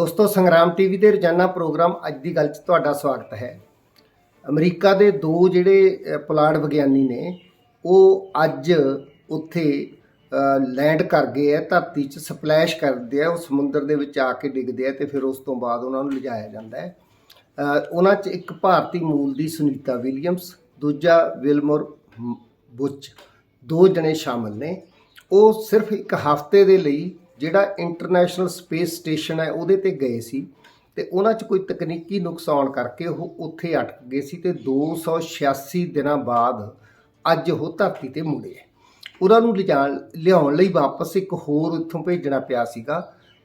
ਦੋਸਤੋ ਸੰਗਰਾਮ ਟੀਵੀ ਦੇ ਰੋਜ਼ਾਨਾ ਪ੍ਰੋਗਰਾਮ ਅੱਜ ਦੀ ਗੱਲ 'ਚ ਤੁਹਾਡਾ ਸਵਾਗਤ ਹੈ। ਅਮਰੀਕਾ ਦੇ ਦੋ ਜਿਹੜੇ ਅ, ਪੁਲਾੜ ਵਿਗਿਆਨੀ ਨੇ ਉਹ ਅੱਜ ਉੱਥੇ ਲੈਂਡ ਕਰ ਗਏ ਹੈ ਧਰਤੀ 'ਚ ਸਪਲੈਸ਼ ਕਰਦੇ ਆ ਉਹ ਸਮੁੰਦਰ ਦੇ ਵਿੱਚ ਆ ਕੇ ਡਿੱਗਦੇ ਆ ਤੇ ਫਿਰ ਉਸ ਤੋਂ ਬਾਅਦ ਉਹਨਾਂ ਨੂੰ ਲਿਜਾਇਆ ਜਾਂਦਾ ਹੈ। ਉਹਨਾਂ 'ਚ ਇੱਕ ਭਾਰਤੀ ਮੂਲ ਦੀ ਸੁਨੀਤਾ ਵਿਲੀਅਮਸ ਦੂਜਾ ਵਿਲਮੋਰ ਬੁੱਚ ਦੋ ਜਣੇ ਸ਼ਾਮਲ ਨੇ। ਉਹ ਸਿਰਫ ਇੱਕ ਹਫ਼ਤੇ ਦੇ ਲਈ ਜਿਹੜਾ ਇੰਟਰਨੈਸ਼ਨਲ ਸਪੇਸ ਸਟੇਸ਼ਨ ਹੈ ਉਹਦੇ ਤੇ ਗਏ ਸੀ ਤੇ ਉਹਨਾਂ 'ਚ ਕੋਈ ਤਕਨੀਕੀ ਨੁਕਸਾਨ ਕਰਕੇ ਉਹ ਉੱਥੇ ਅਟਕ ਗਏ ਸੀ ਤੇ 286 ਦਿਨਾਂ ਬਾਅਦ ਅੱਜ ਉਹ ਧਰਤੀ ਤੇ ਮੁੜੇ ਹੈ। ਉਹਨਾਂ ਨੂੰ ਲਿਜਾਣ ਲਿਆਉਣ ਲਈ ਵਾਪਸ ਇੱਕ ਹੋਰ ਉੱਥੋਂ ਭੇਜਣਾ ਪਿਆ ਸੀਗਾ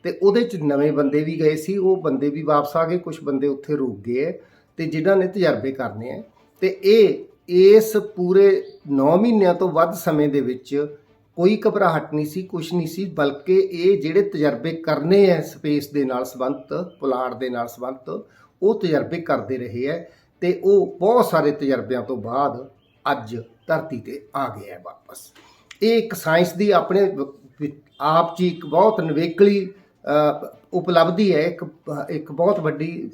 ਤੇ ਉਹਦੇ 'ਚ ਨਵੇਂ ਬੰਦੇ ਵੀ ਗਏ ਸੀ, ਉਹ ਬੰਦੇ ਵੀ ਵਾਪਸ ਆ ਗਏ ਕੁਝ ਬੰਦੇ ਉੱਥੇ ਰੁਕ ਗਏ ਹੈ ਤੇ ਜਿਨ੍ਹਾਂ ਨੇ ਤਜਰਬੇ ਕਰਨੇ ਆ ਤੇ ਇਹ ਇਸ ਪੂਰੇ 9 ਮਹੀਨਿਆਂ ਤੋਂ ਵੱਧ ਸਮੇਂ ਦੇ ਵਿੱਚ ਕੋਈ ਘਬਰਾਹਟ ਨਹੀਂ ਸੀ ਕੁਝ ਨਹੀਂ ਸੀ, ਬਲਕਿ ਇਹ ਜਿਹੜੇ ਤਜਰਬੇ ਕਰਨੇ ਐ ਸਪੇਸ ਦੇ ਨਾਲ ਸੰਬੰਧਤ ਪੁਲਾੜ ਦੇ ਨਾਲ ਸੰਬੰਧਤ, ਉਹ ਤਜਰਬੇ ਕਰਦੇ ਰਹੇ ਐ ਤੇ ਉਹ ਬਹੁਤ ਸਾਰੇ ਤਜਰਬਿਆਂ ਤੋਂ ਬਾਅਦ ਅੱਜ ਧਰਤੀ ਤੇ ਆ ਗਿਆ ਵਾਪਸ। ਇਹ ਇੱਕ ਸਾਇੰਸ ਦੀ ਆਪਣੇ ਆਪ 'ਚ ਹੀ ਇੱਕ ਬਹੁਤ ਨਿਵੇਕਲੀ ਉਪਲਬਧੀ ਹੈ ਇੱਕ ਇੱਕ ਬਹੁਤ ਵੱਡੀ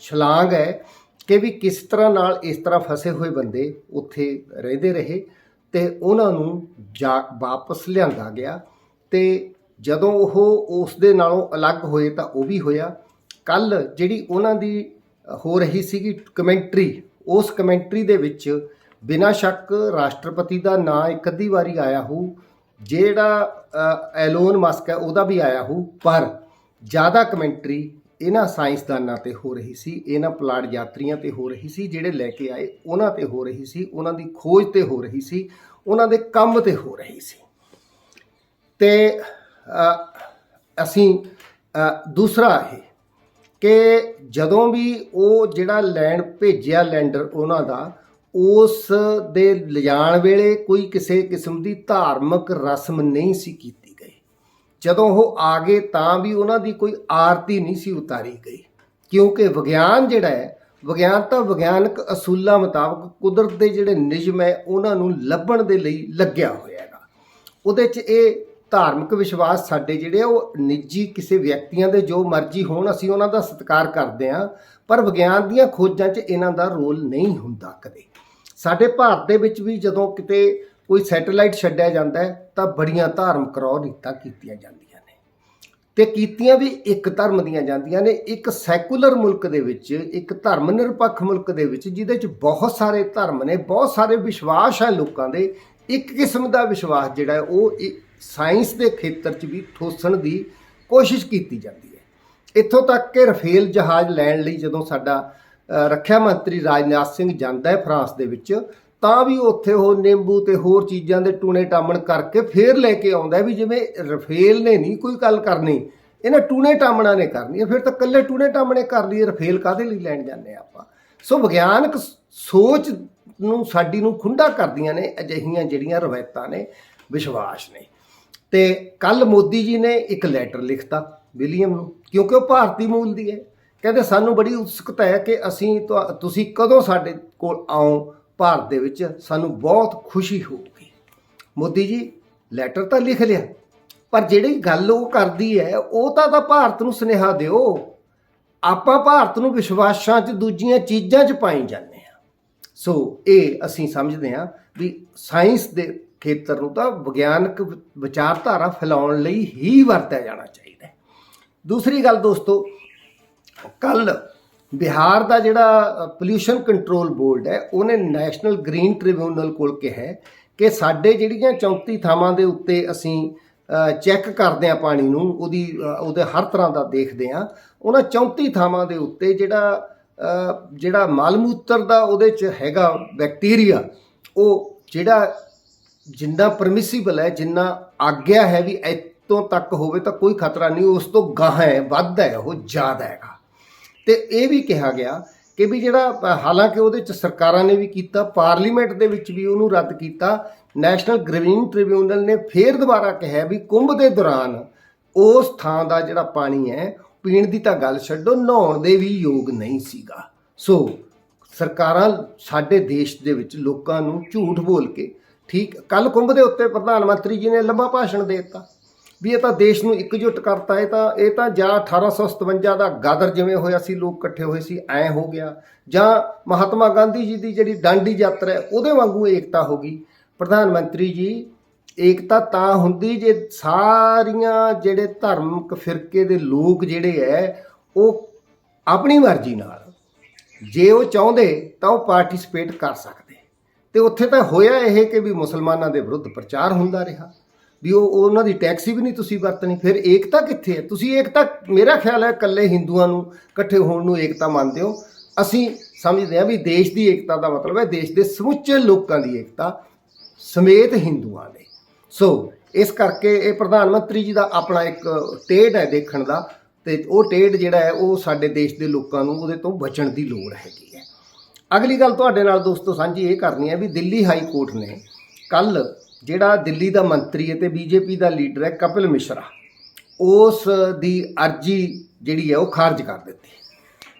ਛਲਾਂਗ ਹੈ ਕਿ ਵੀ ਕਿਸ ਤਰ੍ਹਾਂ ਨਾਲ ਇਸ ਤਰ੍ਹਾਂ ਫਸੇ ਹੋਏ ਬੰਦੇ ਉੱਥੇ ਰਹਿੰਦੇ ਰਹੇ। ਤੇ ਉਹਨਾਂ ਨੂੰ ਜਾ ਵਾਪਸ ਲਿਆਂਦਾ ਗਿਆ ਤੇ ਜਦੋਂ ਉਹ ਉਸ ਦੇ ਨਾਲੋਂ ਅਲੱਗ ਹੋਏ ਤਾਂ ਉਹ ਵੀ ਹੋਇਆ। ਕੱਲ ਜਿਹੜੀ ਉਹਨਾਂ ਦੀ ਹੋ ਰਹੀ ਸੀਗੀ ਕਮੈਂਟਰੀ, ਉਸ ਕਮੈਂਟਰੀ ਦੇ ਵਿੱਚ ਬਿਨਾਂ ਸ਼ੱਕ ਰਾਸ਼ਟਰਪਤੀ ਦਾ ਨਾਂ ਇੱਕ ਅੱਧੀ ਵਾਰੀ ਆਇਆ ਹੋ ਜਿਹੜਾ ਐਲੋਨ ਮਸਕ ਹੈ ਉਹਦਾ ਵੀ ਆਇਆ ਹੋ ਪਰ ਜ਼ਿਆਦਾ ਕਮੈਂਟਰੀ ਇਹਨਾਂ ਸਾਇੰਸਦਾਨਾਂ ਤੇ ਹੋ ਰਹੀ ਸੀ ਇਹਨਾਂ ਪਲਾਟ ਯਾਤਰੀਆਂ ਤੇ ਹੋ ਰਹੀ ਸੀ, ਜਿਹੜੇ ਲੈ ਕੇ ਆਏ, ਉਹਨਾਂ ਤੇ ਹੋ ਰਹੀ ਸੀ, ਉਹਨਾਂ ਦੀ ਖੋਜ ਤੇ ਹੋ ਰਹੀ ਸੀ, ਉਹਨਾਂ ਦੇ ਕੰਮ ਤੇ ਹੋ ਰਹੀ ਸੀ। ਤੇ ਅਸੀਂ ਦੂਸਰਾ ਇਹ ਕਿ ਜਦੋਂ ਵੀ ਉਹ ਜਿਹੜਾ ਲੈਂਡ ਭੇਜਿਆ ਲੈਂਡਰ ਉਹਨਾਂ ਦਾ, ਉਸ ਦੇ ਲਿਜਾਣ ਵੇਲੇ ਕੋਈ ਕਿਸੇ ਕਿਸਮ ਦੀ ਧਾਰਮਿਕ ਰਸਮ ਨਹੀਂ ਸੀ ਕੀਤੀ। ਜਦੋਂ ਉਹ ਆ ਗਏ ਤਾਂ ਵੀ ਉਹਨਾਂ ਦੀ ਕੋਈ ਆਰਤੀ ਨਹੀਂ ਸੀ ਉਤਾਰੀ ਗਈ। ਕਿਉਂਕਿ ਵਿਗਿਆਨ ਜਿਹੜਾ ਹੈ, ਵਿਗਿਆਨ ਤਾਂ ਵਿਗਿਆਨਕ ਅਸੂਲਾਂ ਮੁਤਾਬਕ ਕੁਦਰਤ ਦੇ ਜਿਹੜੇ ਨਿਯਮ ਹੈ, ਉਹਨਾਂ ਨੂੰ ਲੱਭਣ ਦੇ ਲਈ ਲੱਗਿਆ ਹੋਇਆ ਹੈਗਾ। ਉਹਦੇ 'ਚ ਇਹ ਧਾਰਮਿਕ ਵਿਸ਼ਵਾਸ ਸਾਡੇ ਜਿਹੜੇ ਆ, ਉਹ ਨਿੱਜੀ ਕਿਸੇ ਵਿਅਕਤੀਆਂ ਦੇ ਜੋ ਮਰਜ਼ੀ ਹੋਣ, ਅਸੀਂ ਉਹਨਾਂ ਦਾ ਸਤਿਕਾਰ ਕਰਦੇ ਹਾਂ, ਪਰ ਵਿਗਿਆਨ ਦੀਆਂ ਖੋਜਾਂ 'ਚ ਇਹਨਾਂ ਦਾ ਰੋਲ ਨਹੀਂ ਹੁੰਦਾ ਕਦੇ। ਸਾਡੇ ਭਾਰਤ ਦੇ ਵਿੱਚ ਵੀ ਜਦੋਂ ਕਿਤੇ ਕੋਈ ਸੈਟੇਲਾਈਟ ਛੱਡਿਆ ਜਾਂਦਾ ਹੈ ਤਾਂ ਬੜੀਆਂ ਧਾਰਮਿਕ ਰੋਹ ਰੀਤਾਂ ਕੀਤੀਆਂ ਜਾਂਦੀਆਂ ਨੇ। ਤੇ ਕੀਤੀਆਂ ਵੀ ਇੱਕ ਧਰਮ ਦੀਆਂ ਜਾਂਦੀਆਂ ਨੇ, ਇੱਕ ਸੈਕੂਲਰ ਮੁਲਕ ਦੇ ਵਿੱਚ, ਇੱਕ ਧਰਮ ਨਿਰਪੱਖ ਮੁਲਕ ਦੇ ਵਿੱਚ, ਜਿਹਦੇ 'ਚ ਬਹੁਤ ਸਾਰੇ ਧਰਮ ਨੇ, ਬਹੁਤ ਸਾਰੇ ਵਿਸ਼ਵਾਸ ਹੈ ਲੋਕਾਂ ਦੇ, ਇੱਕ ਕਿਸਮ ਦਾ ਵਿਸ਼ਵਾਸ ਜਿਹੜਾ ਉਹ ਇਹ ਸਾਇੰਸ ਦੇ ਖੇਤਰ 'ਚ ਵੀ ਠੋਸਣ ਦੀ ਕੋਸ਼ਿਸ਼ ਕੀਤੀ ਜਾਂਦੀ ਹੈ। ਇੱਥੋਂ ਤੱਕ ਕਿ ਰਫੇਲ ਜਹਾਜ਼ ਲੈਣ ਲਈ ਜਦੋਂ ਸਾਡਾ ਰੱਖਿਆ ਮੰਤਰੀ ਰਾਜਨਾਥ ਸਿੰਘ ਜਾਂਦਾ ਹੈ ਫਰਾਂਸ ਦੇ ਵਿੱਚ ਤਾਂ ਵੀ ਉੱਥੇ ਉਹ ਨਿੰਬੂ ਤੇ ਹੋਰ ਚੀਜ਼ਾਂ ਦੇ ਟੂਣੇ ਟਾਮਣ ਕਰਕੇ ਫੇਰ ਲੈ ਕੇ ਆਉਂਦਾ ਵੀ ਜਿਵੇਂ ਰਫੇਲ ਨੇ ਨਹੀਂ ਕੋਈ ਗੱਲ ਕਰਨੀ, ਇਹਨਾਂ ਟੂਣੇ ਟਾਮਣਾ ਨੇ ਕਰਨੀ ਹੈ ਫਿਰ ਤਾਂ ਕੱਲੇ ਟੂਣੇ ਟਾਮਣੇ ਕਰ ਲਈਏ, ਰਫੇਲ ਕਾਦੇ ਲਈ ਲੈਣ ਜਾਂਦੇ ਆ ਆਪਾਂ? ਸੋ ਵਿਗਿਆਨਕ ਸੋਚ ਨੂੰ, ਸਾਡੀ ਨੂੰ ਖੁੰਡਾ ਕਰਦੀਆਂ ਨੇ ਅਜਿਹੀਆਂ ਜਿਹੜੀਆਂ ਰਵਾਇਤਾਂ ਨੇ, ਵਿਸ਼ਵਾਸ ਨੇ। ਤੇ ਕੱਲ ਮੋਦੀ ਜੀ ਨੇ ਇੱਕ ਲੈਟਰ ਲਿਖਤਾ ਵਿਲੀਅਮ ਨੂੰ, ਕਿਉਂਕਿ ਉਹ ਭਾਰਤੀ ਮੂਲ ਦੀ ਹੈ। ਕਹਿੰਦੇ ਸਾਨੂੰ ਬੜੀ ਉਤਸੁਕਤਾ ਹੈ ਕਿ ਅਸੀਂ ਤੁਹਾ- ਤੁਸੀਂ ਕਦੋਂ ਸਾਡੇ ਕੋਲ ਆਓ ਭਾਰਤ ਦੇ ਵਿੱਚ ਸਾਨੂੰ ਬਹੁਤ ਖੁਸ਼ੀ ਹੋਊਗੀ। ਮੋਦੀ ਜੀ ਲੈਟਰ ਤਾਂ ਲਿਖ ਲਿਆ, ਪਰ ਜਿਹੜੀ ਗੱਲ ਉਹ ਕਰਦੀ ਹੈ, ਉਹ ਤਾਂ ਤਾਂ ਭਾਰਤ ਨੂੰ ਸੁਨੇਹਾ ਦਿਓ। ਆਪਾਂ ਭਾਰਤ ਨੂੰ ਵਿਸ਼ਵਾਸਾਂ 'ਚ, ਦੂਜੀਆਂ ਚੀਜ਼ਾਂ 'ਚ ਪਾਈ ਜਾਂਦੇ ਆ ਸੋ ਇਹ ਅਸੀਂ ਸਮਝਦੇ ਹਾਂ ਵੀ ਸਾਇੰਸ ਦੇ ਖੇਤਰ ਨੂੰ ਤਾਂ ਵਿਗਿਆਨਕ ਵਿਚਾਰਧਾਰਾ ਫੈਲਾਉਣ ਲਈ ਹੀ ਵਰਤਿਆ ਜਾਣਾ ਚਾਹੀਦਾ ਦੂਸਰੀ ਗੱਲ ਦੋਸਤੋ ਕੱਲ ਬਿਹਾਰ ਦਾ ਜਿਹੜਾ ਪੋਲਿਊਸ਼ਨ ਕੰਟਰੋਲ ਬੋਰਡ ਹੈ, ਉਹਨੇ ਨੈਸ਼ਨਲ ਗ੍ਰੀਨ ਟ੍ਰਿਬਿਊਨਲ ਕੋਲ ਕਿਹਾ ਕਿ ਸਾਡੇ ਜਿਹੜੀਆਂ 34 ਥਾਵਾਂ ਦੇ ਉੱਤੇ ਅਸੀਂ ਚੈੱਕ ਕਰਦੇ ਆ ਪਾਣੀ ਨੂੰ, ਉਹਦੀ ਉਹਦੇ ਹਰ ਤਰ੍ਹਾਂ ਦਾ ਦੇਖਦੇ ਆ ਉਹਨਾਂ 34 ਥਾਵਾਂ ਦੇ ਉੱਤੇ ਜਿਹੜਾ ਜਿਹੜਾ ਮਲਮੂਤਰ ਦਾ ਉਹਦੇ ਚ ਹੈਗਾ ਬੈਕਟੀਰੀਆ, ਉਹ ਜਿਹੜਾ ਜਿੰਨਾ ਪਰਮਿਸਿਬਲ ਹੈ, ਜਿੰਨਾ ਆਗਿਆ ਹੈ ਵੀ ਇੱਥੋਂ ਤੱਕ ਹੋਵੇ ਤਾਂ ਕੋਈ ਖਤਰਾ ਨਹੀਂ, ਉਸ ਤੋਂ ਗਾਹਾਂ ਹੈ, ਵੱਧ ਹੈ, ਉਹ ਜ਼ਿਆਦਾ ਹੈਗਾ। ਤੇ ਇਹ ਵੀ ਕਿਹਾ ਗਿਆ ਕਿ ਵੀ ਜਿਹੜਾ ਹਾਲਾਂਕਿ ਉਹਦੇ ਚ ਸਰਕਾਰਾਂ ਨੇ ਵੀ ਕੀਤਾ, ਪਾਰਲੀਮੈਂਟ ਦੇ ਵਿੱਚ ਵੀ ਉਹਨੂੰ ਰੱਦ ਕੀਤਾ, ਨੈਸ਼ਨਲ ਗ੍ਰੀਨ ਟ੍ਰਿਬਿਊਨਲ ਨੇ ਫੇਰ ਦੁਬਾਰਾ ਕਿਹਾ ਵੀ ਕੁੰਭ ਦੇ ਦੌਰਾਨ ਉਸ ਥਾਂ ਦਾ ਜਿਹੜਾ ਪਾਣੀ ਹੈ, ਪੀਣ ਦੀ ਤਾਂ ਗੱਲ ਛੱਡੋ, ਨਹਾਉਣ ਦੇ ਵੀ ਯੋਗ ਨਹੀਂ ਸੀਗਾ। ਸੋ ਸਰਕਾਰਾਂ ਸਾਡੇ ਦੇਸ਼ ਦੇ ਵਿੱਚ ਲੋਕਾਂ ਨੂੰ ਝੂਠ ਬੋਲ ਕੇ, ਠੀਕ ਕੱਲ ਕੁੰਭ ਦੇ ਉੱਤੇ ਪ੍ਰਧਾਨ ਮੰਤਰੀ ਜੀ ਨੇ ਲੰਬਾ ਭਾਸ਼ਣ ਦੇ ਦਿੱਤਾ। ਵੀ ਇਹ ਤਾਂ ਦੇਸ਼ ਨੂੰ ਇਕਜੁੱਟ ਕਰਤਾ, ਇਹ ਤਾਂ ਇਹ ਤਾਂ ਜਾਂ 1857 ਦਾ ਗਾਦਰ ਜਿਵੇਂ ਹੋਇਆ ਸੀ, ਲੋਕ ਇਕੱਠੇ ਹੋਏ ਸੀ, ਐ ਹੋ ਗਿਆ। ਜਾਂ ਮਹਾਤਮਾ ਗਾਂਧੀ ਜੀ ਦੀ ਜਿਹੜੀ ਡਾਂਡੀ ਯਾਤਰਾ ਹੈ, ਉਹਦੇ ਵਾਂਗੂ ਏਕਤਾ ਹੋ ਗਈ। ਪ੍ਰਧਾਨ ਮੰਤਰੀ ਜੀ, ਏਕਤਾ ਤਾਂ ਹੁੰਦੀ ਜੇ ਸਾਰੀਆਂ ਜਿਹੜੇ ਧਰਮਕ ਫਿਰਕੇ ਦੇ ਲੋਕ ਜਿਹੜੇ ਐ, ਉਹ ਆਪਣੀ ਮਰਜ਼ੀ ਨਾਲ, ਜੇ ਉਹ ਚਾਹੁੰਦੇ ਤਾਂ ਉਹ ਪਾਰਟਿਸਿਪੇਟ ਕਰ ਸਕਦੇ। ਤੇ ਉੱਥੇ ਤਾਂ ਹੋਇਆ ਇਹ ਕਿ ਵੀ ਮੁਸਲਮਾਨਾਂ ਦੇ ਵਿਰੁੱਧ ਪ੍ਰਚਾਰ ਹੁੰਦਾ ਰਿਹਾ। ਵੀ ਉਹ ਉਹਨਾਂ ਦੀ ਟੈਕਸੀ ਵੀ ਨਹੀਂ ਤੁਸੀਂ ਵਰਤਣੀ, ਫਿਰ ਏਕਤਾ ਕਿੱਥੇ ਹੈ? ਤੁਸੀਂ ਏਕਤਾ, ਮੇਰਾ ਖਿਆਲ ਹੈ ਇਕੱਲੇ ਹਿੰਦੂਆਂ ਨੂੰ, ਇਕੱਠੇ ਹੋਣ ਨੂੰ ਏਕਤਾ ਮੰਨਦੇ ਹੋ। ਅਸੀਂ ਸਮਝਦੇ ਹਾਂ ਵੀ ਦੇਸ਼ ਦੀ ਏਕਤਾ ਦਾ ਮਤਲਬ ਹੈ ਦੇਸ਼ ਦੇ ਸਮੁੱਚੇ ਲੋਕਾਂ ਦੀ ਏਕਤਾ ਸਮੇਤ ਹਿੰਦੂਆਂ ਦੇ ਸੋ ਇਸ ਕਰਕੇ ਇਹ ਪ੍ਰਧਾਨ ਮੰਤਰੀ ਜੀ ਦਾ ਆਪਣਾ ਇੱਕ ਟੇਡ ਹੈ ਦੇਖਣ ਦਾ ਤੇ ਉਹ ਟੇਡ ਜਿਹੜਾ ਹੈ ਉਹ ਸਾਡੇ ਦੇਸ਼ ਦੇ ਲੋਕਾਂ ਨੂੰ ਉਹਦੇ ਤੋਂ ਬਚਣ ਦੀ ਲੋੜ ਹੈਗੀ ਹੈ। ਅਗਲੀ ਗੱਲ ਤੁਹਾਡੇ ਨਾਲ ਦੋਸਤੋ ਸਾਂਝੀ ਇਹ ਕਰਨੀ ਹੈ ਵੀ ਦਿੱਲੀ ਹਾਈ ਕੋਰਟ ਨੇ ਕੱਲ ਜਿਹੜਾ ਦਿੱਲੀ ਦਾ ਮੰਤਰੀ ਹੈ ਤੇ ਬੀਜੇਪੀ ਦਾ ਲੀਡਰ ਹੈ ਕਪਿਲ ਮਿਸ਼ਰਾ ਉਸ ਦੀ ਅਰਜੀ ਜਿਹੜੀ ਹੈ ਉਹ ਖਾਰਜ ਕਰ ਦਿੱਤੀ।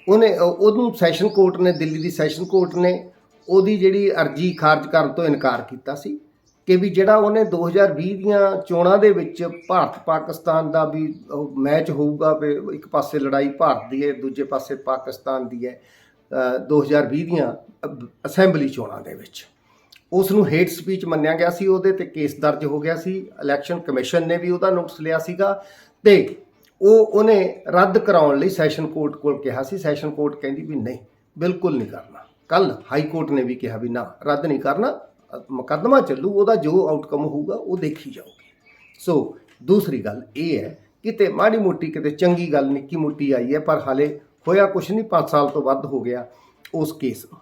ਉਹਨੇ ਉਹਨੂੰ ਸੈਸ਼ਨ ਕੋਰਟ ਨੇ ਦਿੱਲੀ ਦੀ ਸੈਸ਼ਨ ਕੋਰਟ ਨੇ ਉਹਦੀ ਜਿਹੜੀ ਅਰਜੀ ਖਾਰਜ ਕਰਨ ਤੋਂ ਇਨਕਾਰ ਕੀਤਾ ਸੀ ਕਿ ਵੀ ਜਿਹੜਾ ਉਹਨੇ 2020 ਦੀਆਂ ਚੋਣਾਂ ਦੇ ਵਿੱਚ ਭਾਰਤ ਪਾਕਿਸਤਾਨ ਦਾ ਵੀ ਮੈਚ ਹੋਊਗਾ ਵੀ ਇੱਕ ਪਾਸੇ ਲੜਾਈ ਭਾਰਤ ਦੀ ਹੈ ਦੂਜੇ ਪਾਸੇ ਪਾਕਿਸਤਾਨ ਦੀ ਹੈ ਅ, 2020 ਦੀਆਂ ਅਸੈਂਬਲੀ ਚੋਣਾਂ ਦੇ ਵਿੱਚ। ਉਸ ਨੂੰ ਹੇਟ ਸਪੀਚ ਮੰਨਿਆ ਗਿਆ ਸੀ, ਉਹਦੇ ਤੇ ਕੇਸ ਦਰਜ ਹੋ ਗਿਆ ਸੀ, ਇਲੈਕਸ਼ਨ ਕਮਿਸ਼ਨ ਨੇ ਵੀ ਉਹਦਾ ਨੋਟਿਸ ਲਿਆ ਸੀਗਾ ਤੇ ਉਹ ਉਹਨੇ ਰੱਦ ਕਰਾਉਣ ਲਈ ਸੈਸ਼ਨ ਕੋਰਟ ਕੋਲ ਕਿਹਾ ਸੀ, ਸੈਸ਼ਨ ਕੋਰਟ ਕਹਿੰਦੀ ਵੀ ਨਹੀਂ, ਬਿਲਕੁਲ ਨਹੀਂ ਕਰਨਾ। ਕੱਲ ਹਾਈ ਕੋਰਟ ਨੇ ਵੀ ਕਿਹਾ ਵੀ ਨਾ, ਰੱਦ ਨਹੀਂ ਕਰਨਾ, ਮੁਕੱਦਮਾ ਚੱਲੂ, ਉਹਦਾ ਜੋ ਆਊਟਕਮ ਹੋਊਗਾ, ਉਹ ਦੇਖੀ ਜਾਊਗੀ। ਸੋ ਦੂਸਰੀ ਗੱਲ ਇਹ ਹੈ, ਕਿਤੇ ਮਾੜੀ ਮੋਟੀ, ਕਿਤੇ ਚੰਗੀ ਗੱਲ ਨਿੱਕੀ ਮੋਟੀ ਆਈ ਹੈ, ਪਰ ਹਾਲੇ ਹੋਇਆ ਕੁਛ ਨਹੀਂ 5 ਸਾਲ ਤੋਂ ਵੱਧ ਹੋ ਗਿਆ ਉਸ ਕੇਸ ਨੂੰ।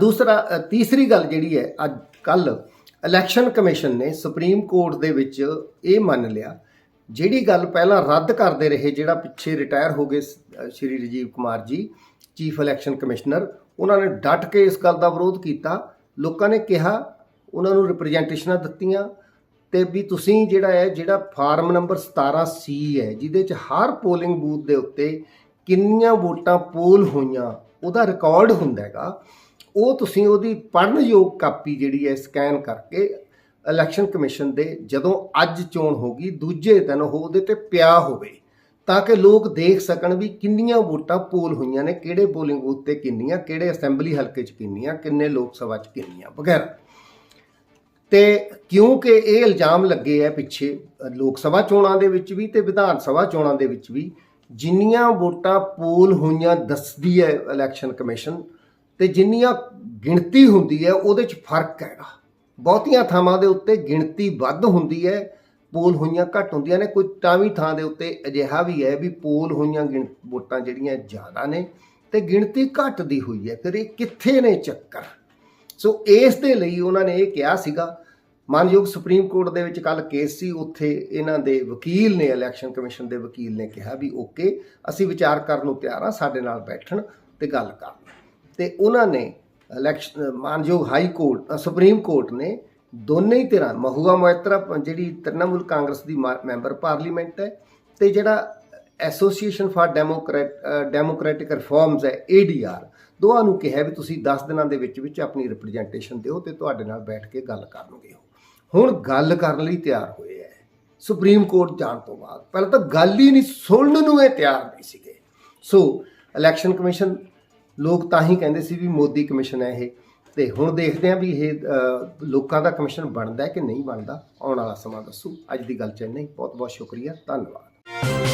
ਦੂਸਰਾ ਤੀਸਰੀ ਗੱਲ ਜਿਹੜੀ ਹੈ, ਅੱਜ ਕੱਲ ਇਲੈਕਸ਼ਨ ਕਮਿਸ਼ਨ ਨੇ ਸੁਪਰੀਮ ਕੋਰਟ ਦੇ ਵਿੱਚ ਇਹ ਮੰਨ ਲਿਆ, ਜਿਹੜੀ ਗੱਲ ਪਹਿਲਾਂ ਰੱਦ ਕਰਦੇ ਰਹੇ, ਜਿਹੜਾ ਪਿੱਛੇ ਰਿਟਾਇਰ ਹੋ ਗਏ ਸ- ਸ਼੍ਰੀ Rajiv Kumar ji chief election commissioner ਉਹਨਾਂ ਨੇ ਡਟ ਕੇ ਇਸ ਗੱਲ ਦਾ ਵਿਰੋਧ ਕੀਤਾ। ਲੋਕਾਂ ਨੇ ਕਿਹਾ, ਉਹਨਾਂ ਨੂੰ ਰਿਪਰੈਜ਼ੈਂਟੇਸ਼ਨਾਂ ਦਿੱਤੀਆਂ ਤੇ ਵੀ ਤੁਸੀਂ ਜਿਹੜਾ ਹੈ, ਜਿਹੜਾ ਫਾਰਮ ਨੰਬਰ 17 ਸੀ ਹੈ, ਜਿਹਦੇ ਚ ਹਰ ਪੋਲਿੰਗ ਬੂਥ ਦੇ ਉੱਤੇ ਕਿੰਨੀਆਂ ਵੋਟਾਂ ਪੋਲ ਹੋਈਆਂ, ਉਹਦਾ ਰਿਕਾਰਡ ਹੁੰਦਾ ਹੈਗਾ। ਉਹ ਤੁਸੀਂ ਉਹਦੀ ਪੜਨਯੋਗ ਕਾਪੀ ਜਿਹੜੀ ਹੈ ਸਕੈਨ ਕਰਕੇ ਇਲੈਕਸ਼ਨ ਕਮਿਸ਼ਨ ਦੇ ਜਦੋਂ ਅੱਜ ਚੋਣ ਹੋਗੀ ਦੂਜੇ ਦਿਨ ਉਹ ਉਹਦੇ ਤੇ ਪਿਆ ਹੋਵੇ, ਤਾਂ ਕਿ ਲੋਕ ਦੇਖ ਸਕਣ ਵੀ ਕਿੰਨੀਆਂ ਵੋਟਾਂ ਪੋਲ ਹੋਈਆਂ ਨੇ, ਕਿਹੜੇ ਪੋਲਿੰਗ ਬੂਥ ਤੇ ਕਿੰਨੀਆਂ, ਕਿਹੜੇ ਅਸੈਂਬਲੀ ਹਲਕੇ 'ਚ ਕਿੰਨੀਆਂ, ਕਿੰਨੇ ਲੋਕ ਸਭਾ 'ਚ ਕਿੰਨੀਆਂ, ਵਗੈਰਾ। ਤੇ ਕਿਉਂਕਿ ਇਹ ਇਲਜ਼ਾਮ ਲੱਗੇ ਆ ਪਿੱਛੇ, ਲੋਕ ਸਭਾ ਚੋਣਾਂ ਦੇ ਵਿੱਚ ਵੀ ਤੇ ਵਿਧਾਨ ਸਭਾ ਚੋਣਾਂ ਦੇ ਵਿੱਚ ਵੀ, ਜਿੰਨੀਆਂ ਵੋਟਾਂ ਪੋਲ ਹੋਈਆਂ ਦੱਸਦੀ ਹੈ ਇਲੈਕਸ਼ਨ ਕਮਿਸ਼ਨ ਤੇ ਜਿੰਨੀਆਂ ਗਿਣਤੀ ਹੁੰਦੀ ਹੈ, ਉਹਦੇ 'ਚ ਫ਼ਰਕ ਹੈਗਾ। ਬਹੁਤੀਆਂ ਥਾਵਾਂ ਦੇ ਉੱਤੇ ਗਿਣਤੀ ਵੱਧ ਹੁੰਦੀ ਹੈ, ਪੋਲ ਹੋਈਆਂ ਘੱਟ ਹੁੰਦੀਆਂ ਨੇ। ਕੋਈ ਟਾਵੀਂ ਥਾਂ ਦੇ ਉੱਤੇ ਅਜਿਹਾ ਵੀ ਹੈ ਵੀ ਪੋਲ ਹੋਈਆਂ ਗਿਣ- ਵੋਟਾਂ ਜਿਹੜੀਆਂ ਜ਼ਿਆਦਾ ਨੇ ਤੇ ਗਿਣਤੀ ਘੱਟਦੀ ਹੋਈ ਹੈ। ਫਿਰ ਇਹ ਕਿੱਥੇ ਨੇ ਚੱਕਰ? ਸੋ ਇਸ ਦੇ ਲਈ ਉਹਨਾਂ ਨੇ ਇਹ ਕਿਹਾ ਸੀਗਾ, ਮਾਨਯੋਗ ਸੁਪਰੀਮ ਕੋਰਟ ਦੇ ਵਿੱਚ ਕੱਲ ਕੇਸ ਸੀ, ਉੱਥੇ ਇਹਨਾਂ ਦੇ ਵਕੀਲ ਨੇ, ਇਲੈਕਸ਼ਨ ਕਮਿਸ਼ਨ ਦੇ ਵਕੀਲ ਨੇ ਕਿਹਾ ਵੀ ਓਕੇ, ਅਸੀਂ ਵਿਚਾਰ ਕਰਨ ਨੂੰ ਤਿਆਰ ਹਾਂ, ਸਾਡੇ ਨਾਲ ਬੈਠਣ ਤੇ ਗੱਲ ਕਰਨ। ਤੇ ਉਹਨਾਂ ਨੇ ਇਲੈਕਸ਼ਨ ਮਾਨਯੋਗ ਹਾਈ ਕੋਰਟ ਸੁਪਰੀਮ ਕੋਰਟ ਨੇ ਦੋਨੇ ਹੀ ਧਿਰਾਂ, ਮਹੂਆ ਮੋਇਤਰਾ ਜਿਹੜੀ ਤ੍ਰਿਣਮੂਲ ਕਾਂਗਰਸ ਦੀ ਮਾ- ਮੈਂਬਰ ਪਾਰਲੀਮੈਂਟ ਹੈ ਤੇ ਜਿਹੜਾ association for democrat democratic reforms ਹੈ ਏਡੀਆਰ ਦੋਹਾਂ ਨੂੰ ਕਿਹਾ ਵੀ ਤੁਸੀਂ 10 ਦਿਨਾਂ ਦੇ ਵਿੱਚ ਵਿੱਚ ਆਪਣੀ ਰਿਪਰੈਜ਼ੈਂਟੇਸ਼ਨ ਦਿਓ ਤੇ ਤੁਹਾਡੇ ਨਾਲ ਬੈਠ ਕੇ ਗੱਲ ਕਰਨਗੇ ਹੁਣ ਗੱਲ ਕਰਨ ਲਈ ਤਿਆਰ ਹੋਏ ਹੈ। ਸੁਪਰੀਮ ਕੋਰਟ ਜਾਣ ਤੋਂ ਬਾਅਦ। ਪਹਿਲਾਂ ਤਾਂ ਗੱਲ ਹੀ ਨਹੀਂ, ਸੁਣਨ ਨੂੰ ਇਹ ਤਿਆਰ ਨਹੀਂ ਸੀਗੇ। ਸੋ ਇਲੈਕਸ਼ਨ ਕਮਿਸ਼ਨ ਲੋਕ ਤਾਂ ਹੀ ਕਹਿੰਦੇ ਸੀ ਵੀ ਮੋਦੀ ਕਮਿਸ਼ਨ ਹੈ ਇਹ। ਤੇ ਹੁਣ ਦੇਖਦੇ ਹਾਂ ਵੀ ਇਹ ਲੋਕਾਂ ਦਾ ਕਮਿਸ਼ਨ ਬਣਦਾ ਹੈ ਕਿ ਨਹੀਂ ਬਣਦਾ, ਆਉਣ ਵਾਲਾ ਸਮਾਂ ਦੱਸੂ। ਅੱਜ ਦੀ ਗੱਲ ਚ ਇੰਨਾ ਹੀ। ਬਹੁਤ ਬਹੁਤ ਸ਼ੁਕਰੀਆ। ਧੰਨਵਾਦ।